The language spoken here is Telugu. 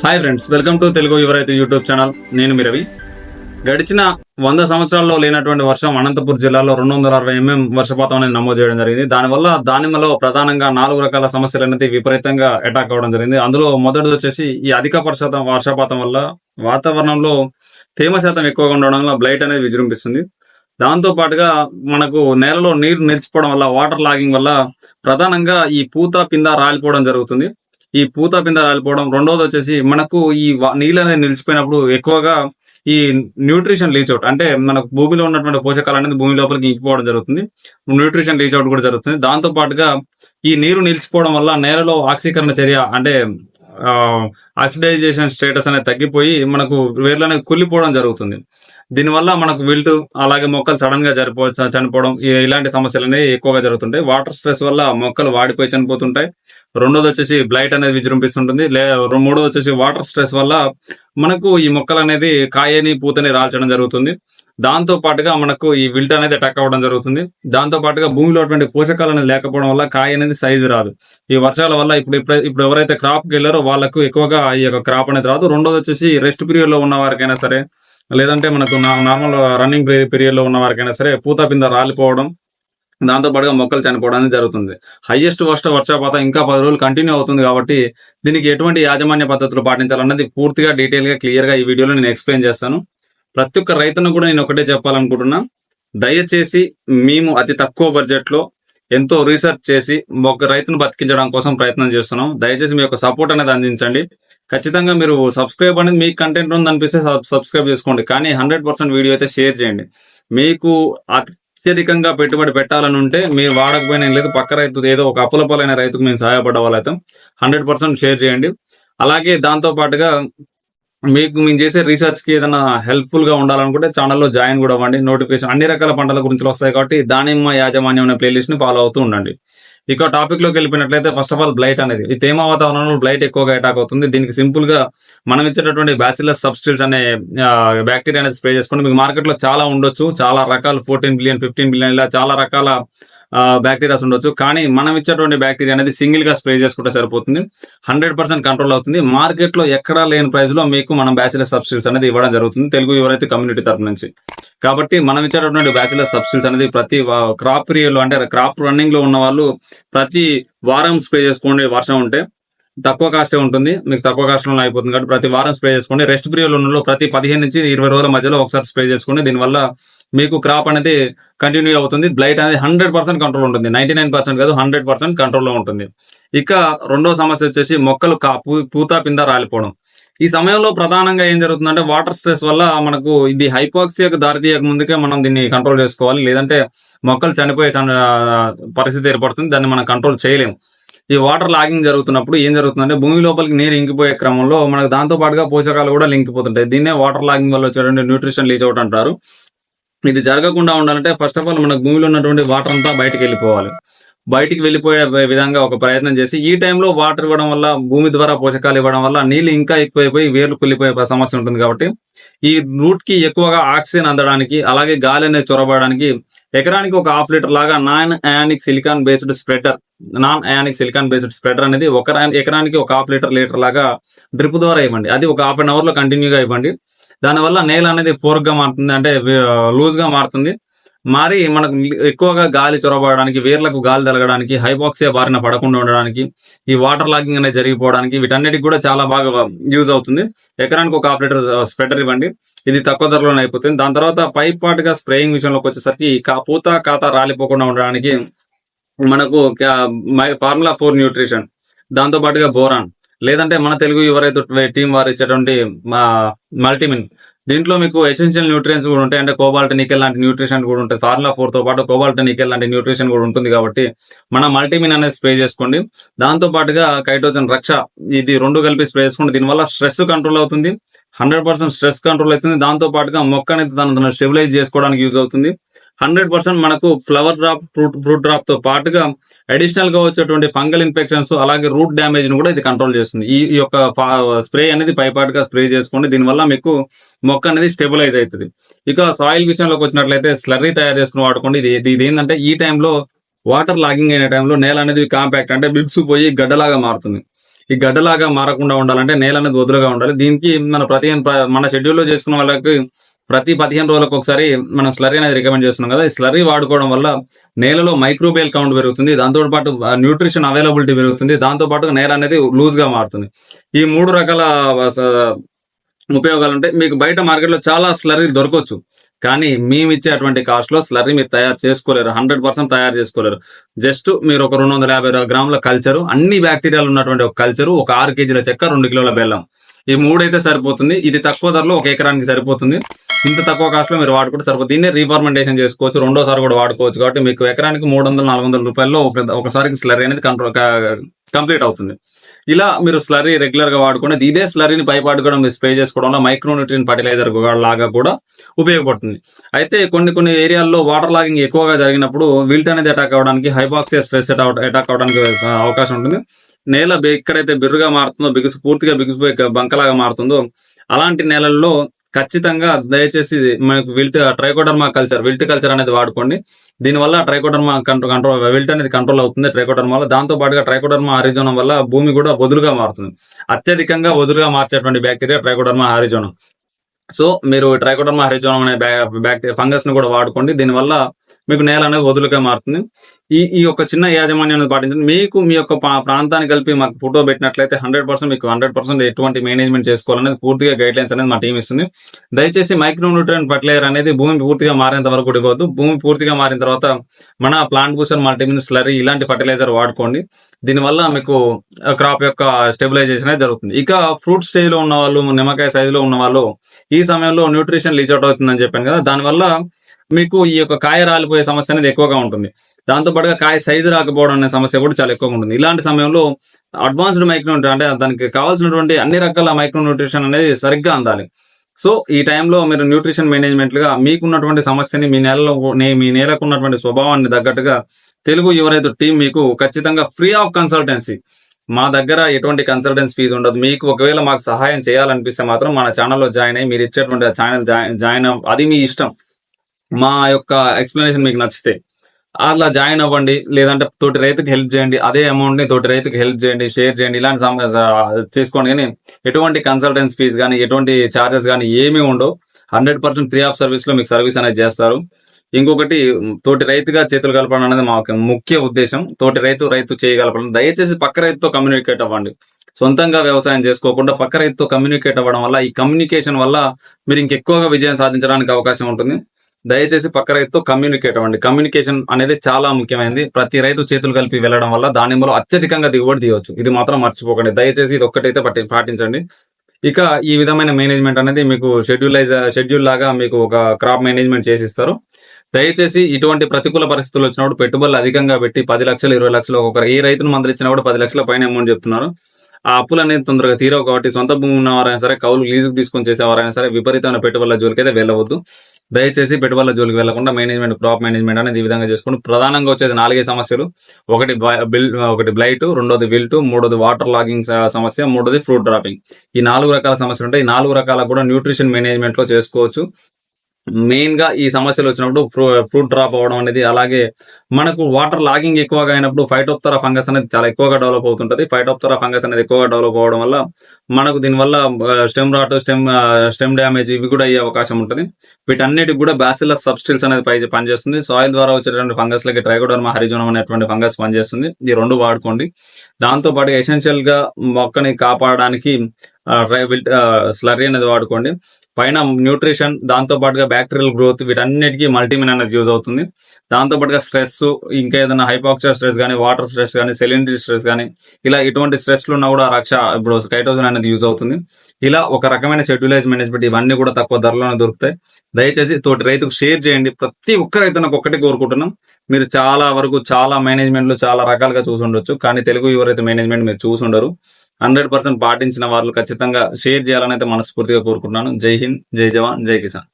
Hi friends welcome to Telugu Yuvaraithu YouTube channel. నేను మీ రవి. గడిచిన వంద సంవత్సరాల్లో లేనటువంటి వర్షం అనంతపురం జిల్లాలో రెండు వందల అరవై ఎంఎం వర్షపాతం అనేది నమోదు చేయడం జరిగింది. దానివల్ల దానిమ్మలో ప్రధానంగా నాలుగు రకాల సమస్యలు అనేది విపరీతంగా అటాక్ అవ్వడం జరిగింది. అందులో మొదటిది వచ్చేసి ఈ అధిక వర్షాతం వర్షపాతం వల్ల వాతావరణంలో తేమ శాతం ఎక్కువగా ఉండడం వల్ల బ్లైట్ అనేది విజృంభిస్తుంది. దాంతో పాటుగా మనకు నేలలో నీరు నిలిచిపోవడం వల్ల వాటర్ లాగింగ్ వల్ల ప్రధానంగా ఈ పూత పింద రాలిపోవడం జరుగుతుంది. ఈ పూత పింద రాలిపోవడం రెండోది వచ్చేసి మనకు ఈ నీళ్ళు అనేది నిలిచిపోయినప్పుడు ఎక్కువగా ఈ న్యూట్రిషన్ లీచ్ అవుట్ అంటే మనకు భూమిలో ఉన్నటువంటి పోషకాలు అనేది భూమి లోపలికి ఇంకిపోవడం జరుగుతుంది. న్యూట్రిషన్ లీచ్ అవుట్ కూడా జరుగుతుంది. దాంతో పాటుగా ఈ నీరు నిలిచిపోవడం వల్ల నేలలో ఆక్సీకరణ చర్య అంటే ఆక్సిడైజేషన్ స్టేటస్ అనేది తగ్గిపోయి మనకు వేర్లు అనేది కుళ్ళిపోవడం జరుగుతుంది. దీనివల్ల మనకు విల్ట్ అలాగే మొక్కలు సడన్గా జరిపో చనిపోవడం ఇలాంటి సమస్యలు అనేవి ఎక్కువగా జరుగుతుంటాయి. వాటర్ స్ట్రెస్ వల్ల మొక్కలు వాడిపోయి చనిపోతుంటాయి. రెండోది వచ్చేసి బ్లైట్ అనేది విజృంభిస్తుంటుంది. లే మూడోది వచ్చేసి వాటర్ స్ట్రెస్ వల్ల మనకు ఈ మొక్కలు అనేది కాయని పూతని రాల్చడం జరుగుతుంది. దాంతో పాటుగా మనకు ఈ విల్ట్ అనేది అటాక్ అవ్వడం జరుగుతుంది. దాంతో పాటుగా భూమిలో అటువంటి పోషకాలు అనేది లేకపోవడం వల్ల కాయ అనేది సైజు రాదు. ఈ వర్షాల వల్ల ఇప్పుడు ఇప్పుడు ఎవరైతే క్రాప్కి వెళ్ళారో వాళ్ళకు ఎక్కువగా ఈ యొక్క క్రాప్ అనేది రాదు రెండోది వచ్చేసి రెస్ట్ పీరియడ్లో ఉన్న వారికైనా సరే లేదంటే మనకు నార్మల్ రన్నింగ్ పీరియడ్లో ఉన్న వారికైనా సరే పూత పింద రాలిపోవడం దాంతో పాటుగా మొక్కలు చనిపోవడం జరుగుతుంది. హైయెస్ట్ వర్ష వర్షపాతం ఇంకా పది రోజులు కంటిన్యూ అవుతుంది కాబట్టి దీనికి ఎటువంటి యాజమాన్య పద్ధతులు పాటించాలన్నది పూర్తిగా డీటెయిల్గా క్లియర్గా ఈ వీడియోలో నేను ఎక్స్ప్లెయిన్ చేస్తాను. ప్రతి ఒక్క రైతును కూడా నేను ఒకటే చెప్పాలనుకుంటున్నా. దయచేసి మేము అతి తక్కువ బడ్జెట్లో ఎంతో రీసెర్చ్ చేసి ఒక రైతును బతికించడం కోసం ప్రయత్నం చేస్తున్నాం. దయచేసి మీ యొక్క సపోర్ట్ అనేది అందించండి. ఖచ్చితంగా మీరు సబ్స్క్రైబ్ అనేది మీకు కంటెంట్ ఉంది అనిపిస్తే సబ్స్క్రైబ్ చేసుకోండి. కానీ హండ్రెడ్ పర్సెంట్ వీడియో అయితే షేర్ చేయండి. మీకు అత్యధికంగా పెట్టుబడి పెట్టాలని ఉంటే మీరు వాడకపోయినా ఏం లేదు. పక్క రైతు ఏదో ఒక అప్పులపాలైన రైతుకు మేము సహాయపడ్డ వాళ్ళైతే హండ్రెడ్ పర్సెంట్ షేర్ చేయండి. అలాగే దాంతో పాటుగా మీకు మేము చేసే రీసెర్చ్కి ఏదైనా హెల్ప్ఫుల్గా ఉండాలనుకుంటే ఛానల్లో జాయిన్ కూడా అవ్వండి. నోటిఫికేషన్ అన్ని రకాల పంటల గురించి వస్తాయి కాబట్టి దానిమ్మ యాజమాన్యం అనే ప్లేలిస్ట్ని ఫాలో అవుతూ ఉండండి. ఇక టాపిక్లోకి వెళ్ళిపోయినట్లయితే ఫస్ట్ ఆఫ్ ఆల్ బ్లైట్ అనేది. ఈ తేమ వాతావరణంలో బ్లైట్ ఎక్కువగా అటాక్ అవుతుంది. దీనికి సింపుల్గా మనం ఇచ్చేటటువంటి బ్యాసిలస్ సబ్స్టిల్స్ అనే బ్యాక్టీరియా అనేది స్ప్రే చేసుకోండి మీకు మార్కెట్లో చాలా ఉండొచ్చు. చాలా రకాల ఫోర్టీన్ బిలియన్ ఫిఫ్టీన్ బిలియన్ ఇలా చాలా రకాల బ్యాక్టీరియాస్ ఉండొచ్చు. కానీ మనం ఇచ్చేటువంటి బ్యాక్టీరియా అనేది సింగిల్గా స్ప్రే చేసుకుంటే సరిపోతుంది. హండ్రెడ్ పర్సెంట్ కంట్రోల్ అవుతుంది. మార్కెట్లో ఎక్కడా లేని ప్రైస్లో మీకు మనం బ్యాచిలర్ సబ్సిడీస్ అనేది ఇవ్వడం జరుగుతుంది. తెలుగు ఎవరైతే కమ్యూనిటీ తరపు నుంచి. కాబట్టి మనం ఇచ్చేటటువంటి బ్యాచిలర్ సబ్సిడీస్ అనేది ప్రతి క్రాప్ పీరియడ్ అంటే క్రాప్ రన్నింగ్లో ఉన్న వాళ్ళు ప్రతి వారం స్ప్రే చేసుకోండి వర్షం ఉంటే. తక్కువ కాస్టే ఉంటుంది. మీకు తక్కువ కాస్ట్లో అయిపోతుంది కాబట్టి ప్రతి వారం స్ప్రే చేసుకోండి. రెస్ట్ పీరియడ్లో ప్రతి పదిహేను నుంచి ఇరవై రోజుల మధ్యలో ఒకసారి స్ప్రే చేసుకోండి. దీనివల్ల మీకు క్రాప్ అనేది కంటిన్యూ అవుతుంది. బ్లైట్ అనేది హండ్రెడ్ పర్సెంట్ కంట్రోల్ ఉంటుంది. నైన్టీ నైన్ పర్సెంట్ కాదు హండ్రెడ్ పర్సెంట్ కంట్రోల్లో ఉంటుంది. ఇక రెండో సమస్య వచ్చేసి మొక్కలు కా- పూత పింద రాలిపోవడం. ఈ సమయంలో ప్రధానంగా ఏం జరుగుతుందంటే వాటర్ స్ట్రెస్ వల్ల మనకు ఇది హైపాక్సియాకు దారితీయక ముందుకే మనం దీన్ని కంట్రోల్ చేసుకోవాలి. లేదంటే మొక్కలు చనిపోయే పరిస్థితి ఏర్పడుతుంది. దాన్ని మనం కంట్రోల్ చేయలేము. ఈ వాటర్ లాగింగ్ జరుగుతున్నప్పుడు ఏం జరుగుతుందంటే భూమి లోపలికి నీరు ఇంకిపోయే క్రమంలో మనకు దాంతో పాటుగా పోషకాలు కూడా లింకిపోతుంటాయి దీన్నే వాటర్ లాగింగ్ వల్ల వచ్చేటువంటి న్యూట్రిషన్ లీచ్ అవుట్ అంటారు. ఇది జరగకుండా ఉండాలంటే ఫస్ట్ ఆఫ్ ఆల్ మనకు భూమిలో ఉన్నటువంటి వాటర్ అంతా బయటకు వెళ్ళిపోవాలి. బయటికి వెళ్ళిపోయే విధంగా ఒక ప్రయత్నం చేసి ఈ టైంలో వాటర్ ఇవ్వడం వల్ల భూమి ద్వారా పోషకాలు ఇవ్వడం వల్ల నీళ్ళు ఇంకా ఎక్కువైపోయి వేర్లు కుళ్ళిపోయే సమస్య ఉంటుంది కాబట్టి ఈ రూట్కి ఎక్కువగా ఆక్సిజన్ అందడానికి అలాగే గాలి అనేది చొరబడడానికి ఎకరానికి ఒక హాఫ్ లీటర్ లాగా non ionic silicon based spreader non ionic silicon based spreader అనేది ఒక ఎకరానికి ఒక హాఫ్ లీటర్ లీటర్ లాగా డ్రిప్ ద్వారా ఇవ్వండి. అది ఒక హాఫ్ అన్ అవర్లో కంటిన్యూగా ఇవ్వండి. దానివల్ల నేల అనేది ఫోర్క్గా మారుతుంది అంటే లూజ్గా మారుతుంది. మారి మనకు ఎక్కువగా గాలి చొరబడడానికి వేర్లకు గాలి తలగడానికి హైపాక్సియా బారిన పడకుండా ఉండడానికి ఈ వాటర్ లాగింగ్ అనేది జరిగిపోవడానికి వీటన్నిటికి కూడా చాలా బాగా యూజ్ అవుతుంది. ఎకరానికి ఒక హాఫ్ లీటర్ స్ప్రెడర్ ఇవ్వండి. ఇది తక్కువ ధరలోనే అయిపోతుంది. దాని తర్వాత పైప్ పాటుగా స్ప్రేయింగ్ విషయంలోకి వచ్చేసరికి కా- పూత ఖాతా రాలిపోకుండా ఉండడానికి మనకు ఫార్ములా ఫోర్ న్యూట్రిషన్ దాంతో పాటుగా బోరాన్. లేదంటే మన తెలుగు ఎవరైతే టీం వారు ఇచ్చేటువంటి మల్టీమిన్ దీంట్లో మీకు ఎసెన్షియల్ న్యూట్రియన్స్ కూడా ఉంటాయి. అంటే కోబాల్ట్ నికెల్ లాంటి న్యూట్రిషన్ కూడా ఉంటాయి. ఫార్ములా ఫోర్తో పాటు కోబాల్ట్ నికెల్ లాంటి న్యూట్రిషన్ కూడా ఉంటుంది కాబట్టి మనం మల్టీమిన్ అనేది స్ప్రే చేసుకోండి. దాంతో పాటుగా కైటోజన్ రక్ష ఇది రెండు కలిపి స్ప్రే చేసుకోండి. దీనివల్ల స్ట్రెస్ కంట్రోల్ అవుతుంది. హండ్రెడ్ పర్సెంట్ స్ట్రెస్ కంట్రోల్ అవుతుంది. దాంతో పాటుగా మొక్క అనేది తన స్టెబిలైజ్ చేసుకోవడానికి యూజ్ అవుతుంది. హండ్రెడ్ పర్సెంట్ మనకు ఫ్లవర్ డ్రాప్ ఫ్రూట్ ఫ్రూట్ డ్రాప్తో పాటుగా అడిషనల్గా వచ్చేటువంటి ఫంగల్ ఇన్ఫెక్షన్స్ అలాగే రూట్ డ్యామేజ్ని కూడా ఇది కంట్రోల్ చేస్తుంది. ఈ యొక్క స్ప్రే అనేది పైపాటుగా స్ప్రే చేసుకోండి. దీనివల్ల మీకు మొక్క అనేది స్టెబిలైజ్ అవుతుంది. ఇక సాయిల్ విషయంలోకి వచ్చినట్లయితే స్లర్రీ తయారు చేసుకుని వాడుకోండి. ఇది ఇది- ఏంటంటే ఈ టైంలో వాటర్ లాగింగ్ అయిన టైంలో నేల అనేది కాంపాక్ట్ అంటే బిబ్స్ పోయి గడ్డలాగా మారుతుంది. ఈ గడ్డలాగా మారకుండా ఉండాలంటే నేల అనేది వదులుగా ఉండాలి. దీనికి మన ప్రతి మన షెడ్యూల్లో చేసుకున్న వాళ్ళకి ప్రతి పదిహేను రోజులకు ఒకసారి మనం స్లరీ అనేది రికమెండ్ చేస్తున్నాం కదా. ఈ స్లరీ వాడుకోవడం వల్ల నేలలో మైక్రోబేల్ కౌంట్ పెరుగుతుంది. దాంతో పాటు న్యూట్రిషన్ అవైలబిలిటీ పెరుగుతుంది. దాంతో పాటు నేల అనేది లూజ్గా మారుతుంది. ఈ మూడు రకాల ఉపయోగాలు ఉంటాయి మీకు బయట మార్కెట్లో చాలా స్లరీ దొరకవచ్చు కానీ మేము ఇచ్చేటువంటి అటువంటి కాస్ట్లో స్లరీ మీరు తయారు చేసుకోలేరు. హండ్రెడ్ పర్సెంట్ తయారు చేసుకోలేరు. జస్ట్ మీరు ఒక రెండు వందల యాభై గ్రాముల కల్చరు అన్ని బ్యాక్టీరియాలు ఉన్నటువంటి ఒక కల్చరు ఒక ఆరు కేజీల చెక్క రెండు కిలోల బెల్లం. ఈ మూడైతే సరిపోతుంది. ఇది తక్కువ ధరలో ఒక ఎకరానికి సరిపోతుంది. ఇంత తక్కువ కాస్ట్లో మీరు వాడుకుంటే సరిపోతుంది. దీన్ని రీఫార్మెంటేషన్ చేసుకోవచ్చు. రెండోసారి కూడా వాడుకోవచ్చు కాబట్టి మీకు ఎకరానికి మూడు వందల నాలుగు వందల రూపాయల్లో ఒకసారి ఒకసారికి స్లరీ అనేది కంట్రోల్ కంప్లీట్ అవుతుంది. ఇలా మీరు స్లరీ రెగ్యులర్గా వాడుకునేది ఇదే స్లరీని పైపాటు కూడా మీరు స్ప్రే చేసుకోవడం వల్ల మైక్రోన్యూట్రియన్ ఫర్టిలైజర్ లాగా కూడా ఉపయోగపడుతుంది. అయితే కొన్ని కొన్ని ఏరియాల్లో వాటర్ లాగింగ్ ఎక్కువగా జరిగినప్పుడు విల్ట్ అనేది అటాక్ అవడానికి హైపాక్సియా స్ట్రెస్ అటాక్ అవడానికి అవకాశం ఉంటుంది. నేల ఎక్కడైతే బిర్రుగా మారుతుందో బిగుసు పూర్తిగా బిగుసిపోయి బంకలాగా మారుతుందో అలాంటి నేలల్లో ఖచ్చితంగా దయచేసి మనకు wilt trichoderma culture wilt culture అనేది వాడుకోండి. దీనివల్ల ట్రైకోడర్మా కంట్రో కంట్రోల్ విల్ట్ అనేది కంట్రోల్ అవుతుంది ట్రైకోడర్మా వల్ల దాంతో పాటుగా ట్రైకోడర్మా హారిజోనం వల్ల భూమి కూడా వదులుగా మారుతుంది. అత్యధికంగా వదులుగా మార్చేటువంటి బ్యాక్టీరియా ట్రైకోడర్మా హారిజోనం. సో మీరు ట్రైకోడర్మా హారిజోనం అనే బ్యాక్టీరియా ఫంగస్ని కూడా వాడుకోండి. దీనివల్ల మీకు నేల అనేది వదులుగా మారుతుంది. ఈ ఈ యొక్క చిన్న యాజమాన్యం పాటించండి. మీకు మీ యొక్క ప్రాంతాన్ని కలిపి మాకు ఫోటో పెట్టినట్లయితే హండ్రెడ్ పర్సెంట్ మీకు హండ్రెడ్ పర్సెంట్ ఎటువంటి మేనేజ్మెంట్ చేసుకోవాలనేది పూర్తిగా గైడ్ లైన్స్ అనేది మా టీం ఇస్తుంది. దయచేసి మైక్రో న్యూట్రియన్ ఫర్టిలైజర్ అనేది భూమి పూర్తిగా మారేంత వరకు ఇవ్వద్దు. భూమి పూర్తిగా మారిన తర్వాత మన ప్లాంట్ బూసర్ మల్టీమిన్ స్లరీ ఇలాంటి ఫర్టిలైజర్ వాడుకోండి. దీనివల్ల మీకు క్రాప్ యొక్క స్టెబిలైజేషన్ అనేది జరుగుతుంది. ఇక ఫ్రూట్ స్టేజ్లో ఉన్న వాళ్ళు నిమ్మకాయ సైజ్లో ఉన్న వాళ్ళు ఈ ఈ సమయంలో న్యూట్రిషన్ లీచ్ అవుట్ అవుతుందని చెప్పాను కదా దానివల్ల మీకు ఈ యొక్క కాయ రాలిపోయే సమస్య అనేది ఎక్కువగా ఉంటుంది. దాంతోపాటుగా కాయ సైజు రాకపోవడం అనే సమస్య కూడా చాలా ఎక్కువగా ఉంటుంది. ఇలాంటి సమయంలో అడ్వాన్స్డ్ మైక్రో అంటే దానికి కావాల్సినటువంటి అన్ని రకాల మైక్రో న్యూట్రిషన్ అనేది సరిగ్గా అందాలి. సో ఈ టైంలో మీరు న్యూట్రిషన్ మేనేజ్మెంట్గా మీకున్నటువంటి సమస్యని మీ నెలలో మీ నేలకు ఉన్నటువంటి స్వభావాన్ని తగ్గట్టుగా తెలుగు యువరైతు టీం మీకు ఖచ్చితంగా ఫ్రీ ఆఫ్ కన్సల్టెన్సీ మా దగ్గర ఎటువంటి కన్సల్టెన్స్ ఫీజు ఉండదు. మీకు ఒకవేళ మాకు సహాయం చేయాలనిపిస్తే మాత్రం మన ఛానల్లో జాయిన్ అయ్యి మీరు ఇచ్చేటువంటి ఛానల్ జాయిన్ అది మీ ఇష్టం. మా యొక్క ఎక్స్ప్లెనేషన్ మీకు నచ్చితే అట్లా జాయిన్ అవ్వండి. లేదంటే తోటి రైతుకి హెల్ప్ చేయండి. అదే అమౌంట్ని తోటి రైతుకి హెల్ప్ చేయండి షేర్ చేయండి. ఇలాంటి తీసుకోండి చేసుకోండి. కానీ ఎటువంటి కన్సల్టెన్సీ ఫీజు కానీ ఎటువంటి ఛార్జెస్ కానీ ఏమీ ఉండవు. హండ్రెడ్ పర్సెంట్ ఫ్రీ ఆఫ్ సర్వీస్లో మీకు సర్వీస్ అనేది చేస్తారు. ఇంకొకటి తోటి రైతుగా చేతులు కలపడం అనేది మా ముఖ్య ఉద్దేశం. తోటి రైతు రైతు చేయగలపడం దయచేసి పక్క రైతుతో కమ్యూనికేట్ అవ్వండి. సొంతంగా వ్యవసాయం చేసుకోకుండా పక్క రైతుతో కమ్యూనికేట్ అవ్వడం వల్ల ఈ కమ్యూనికేషన్ వల్ల మీరు ఇంకెక్కువగా విజయం సాధించడానికి అవకాశం ఉంటుంది. దయచేసి పక్క రైతుతో కమ్యూనికేట్ అవ్వండి. కమ్యూనికేషన్ అనేది చాలా ముఖ్యమైనది. ప్రతి రైతు చేతులు కలిపి వెళ్ళడం వల్ల దానిమ్మలో అత్యధికంగా దిగుబడి తీయవచ్చు. ఇది మాత్రం మర్చిపోకండి. దయచేసి ఇది ఒక్కటైతే పాటించండి. ఇక ఈ విధమైన మేనేజ్మెంట్ అనేది మీకు షెడ్యూలైజ్ షెడ్యూల్ లాగా మీకు ఒక క్రాప్ మేనేజ్మెంట్ చేసి ఇస్తారు దయచేసి ఇటువంటి ప్రతికూల పరిస్థితులు వచ్చినప్పుడు పెట్టుబడులు అధికంగా పెట్టి పది లక్షలు ఇరవై లక్షలు ఒక్కొక్కరు ఏ రైతును మందలిచ్చినా కూడా పది లక్షల పైన అమౌంట్ చెప్తున్నారు. ఆ అప్పులు అనేది తొందరగా తీరవు కాబట్టి సొంత భూమి ఉన్నవారైనా సరే కౌలు లీజుకు తీసుకొని చేసేవారైనా సరే విపరీతమైన పెట్టుబడుల జోలికి అయితే వెళ్ళవద్దు. దయచేసి పెట్టుబడుల జోలికి వెళ్ళకుండా మేనేజ్మెంట్ క్రాప్ మేనేజ్మెంట్ అనేది ఈ విధంగా చేసుకోండి ప్రధానంగా వచ్చేది నాలుగే సమస్యలు. ఒకటి బిల్ ఒకటి బ్లైట్ రెండోది విల్ట్ మూడోది వాటర్ లాగింగ్ సమస్య మూడోది ఫ్రూట్ డ్రాపింగ్. ఈ నాలుగు రకాల సమస్యలు ఉంటాయి. ఈ నాలుగు రకాల కూడా న్యూట్రిషన్ మేనేజ్మెంట్లో చేసుకోవచ్చు. మెయిన్గా ఈ సమస్యలు వచ్చినప్పుడు ఫ్రూట్ డ్రాప్ అవ్వడం అనేది అలాగే మనకు వాటర్ లాగింగ్ ఎక్కువగా అయినప్పుడు ఫైటోప్తరా ఫంగస్ అనేది చాలా ఎక్కువగా డెవలప్ అవుతుంటది. ఫైటోప్తరా ఫంగస్ అనేది ఎక్కువగా డెవలప్ అవ్వడం వల్ల మనకు దీనివల్ల stem rot stem stem damage ఇవి కూడా అయ్యే అవకాశం ఉంటుంది. వీటన్నిటికి కూడా బ్యాసిలస్ సబ్స్టిల్స్ అనేది పై పనిచేస్తుంది. సాయిల్ ద్వారా వచ్చేటువంటి ఫంగస్ లకి హరిజోనం అనేటువంటి ఫంగస్ పనిచేస్తుంది. ఈ రెండు వాడుకోండి. దాంతో పాటు ఎసెన్షియల్గా మొక్కని కాపాడడానికి స్లరీ అనేది వాడుకోండి. పైన న్యూట్రిషన్ దాంతో పాటుగా బ్యాక్టీరియల్ గ్రోత్ వీటన్నిటికీ మల్టీమిన్ అనేది యూజ్ అవుతుంది. దాంతో పాటుగా స్ట్రెస్ ఇంకా ఏదైనా హైపాక్సియా స్ట్రెస్ కానీ వాటర్ స్ట్రెస్ కానీ సెలినిటీ స్ట్రెస్ కానీ ఇలా ఇటువంటి స్ట్రెస్లు ఉన్నా కూడా రక్ష ఇప్పుడు కైటోజన్ అనేది యూజ్ అవుతుంది. ఇలా ఒక రకమైన షెడ్యూలైజ్ మేనేజ్మెంట్ ఇవన్నీ కూడా తక్కువ ధరలోనే దొరుకుతాయి. దయచేసి తోటి రైతుకు షేర్ చేయండి. ప్రతి ఒక్క రైతు నాకు ఒక్కటే కోరుకుంటున్నాం. మీరు చాలా వరకు చాలా మేనేజ్మెంట్లు చాలా రకాలుగా చూసి ఉండొచ్చు కానీ తెలుగు యువరైతే మేనేజ్మెంట్ మీరు చూసి ఉండరు హండ్రెడ్ పర్సెంట్ పాటించిన వాళ్ళు ఖచ్చితంగా షేర్ చేయాలని అయితే మనస్ఫూర్తిగా కోరుకుంటున్నాను. జై హింద్ జై జవాన్ జై కిసాన్.